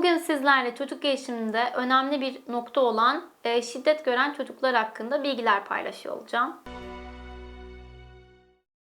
Bugün sizlerle çocuk gelişiminde önemli bir nokta olan e, şiddet gören çocuklar hakkında bilgiler paylaşıyor olacağım.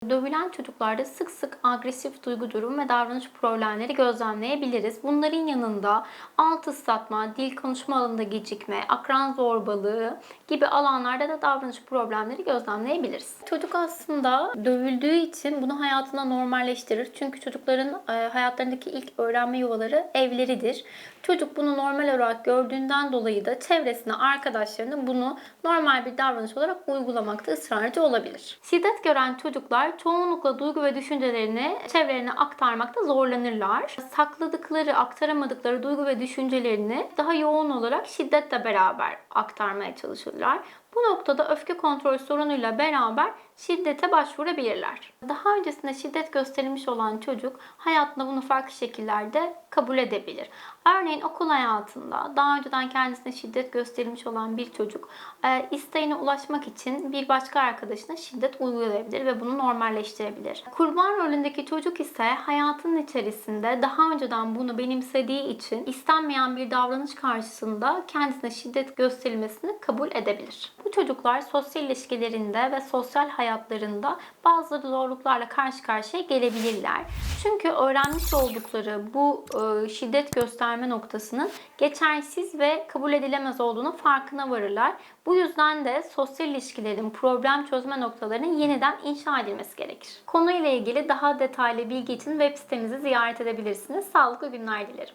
Dövülen çocuklarda sık sık agresif duygu durum ve davranış problemleri gözlemleyebiliriz. Bunların yanında alt ıslatma, dil konuşma alanında gecikme, akran zorbalığı gibi alanlarda da davranış problemleri gözlemleyebiliriz. Çocuk aslında dövüldüğü için bunu hayatına normalleştirir. Çünkü çocukların e, hayatlarındaki ilk öğrenme yuvaları evleridir. Çocuk bunu normal olarak gördüğünden dolayı da çevresine, arkadaşlarına bunu normal bir davranış olarak uygulamakta ısrarcı olabilir. Şiddet gören çocuklar çoğunlukla duygu ve düşüncelerini çevrelerine aktarmakta zorlanırlar. Sakladıkları, aktaramadıkları duygu ve düşüncelerini daha yoğun olarak şiddetle beraber aktarmaya çalışırlar. Bu noktada öfke kontrol sorunuyla beraber şiddete başvurabilirler. Daha öncesinde şiddet gösterilmiş olan çocuk hayatında bunu farklı şekillerde kabul edebilir. Örneğin okul hayatında daha önceden kendisine şiddet gösterilmiş olan bir çocuk e, isteğine ulaşmak için bir başka arkadaşına şiddet uygulayabilir ve bunu normalleştirebilir. Kurban rolündeki çocuk ise hayatının içerisinde daha önceden bunu benimsediği için istenmeyen bir davranış karşısında kendisine şiddet gösterilmesini kabul edebilir. Bu çocuklar sosyal ilişkilerinde ve sosyal hayatlarında bazı zorluklarla karşı karşıya gelebilirler. Çünkü öğrenmiş oldukları bu e, şiddet gösterme noktasının geçersiz ve kabul edilemez olduğunu farkına varırlar. Bu yüzden de sosyal ilişkilerin problem çözme noktalarının yeniden inşa edilmesi gerekir. Konuyla ilgili daha detaylı bilgi için web sitemizi ziyaret edebilirsiniz. Sağlıklı günler dilerim.